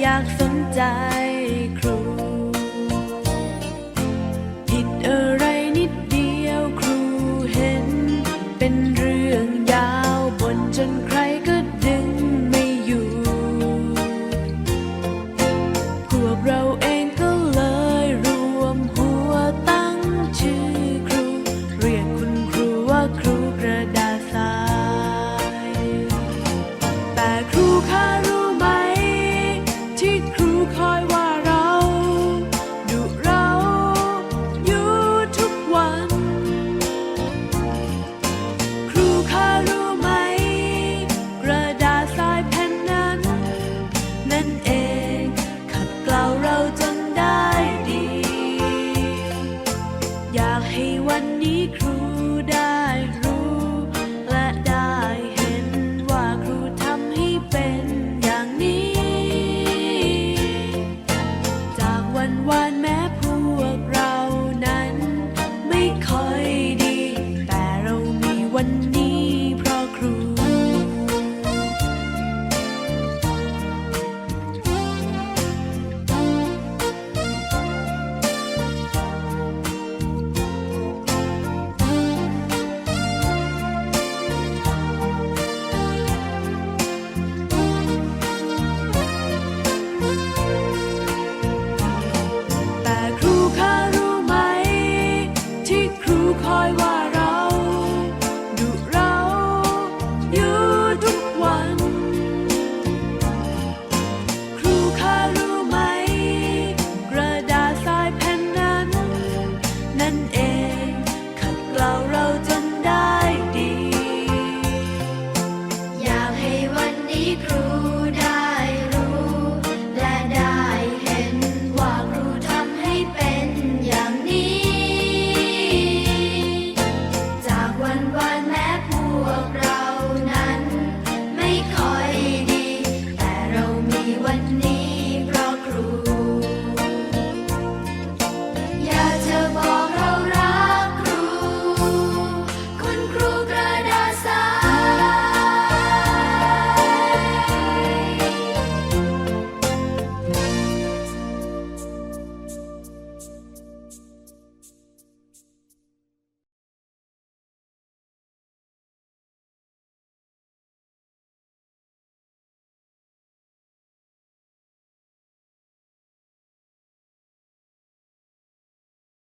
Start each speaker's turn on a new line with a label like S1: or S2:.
S1: อยากสนใจครู ผิดอะไรนิดเดียวครูเห็น เป็นเรื่องยาวบนจนใครก็ อยว่าเราดุเราอยู่ทุกวัน ครูคะรู้ไหม กระดาษทายแผ่นนั้น นั่นเองขัดเกลาเราจนได้ดี อยากให้วันนี้ นั่นเอง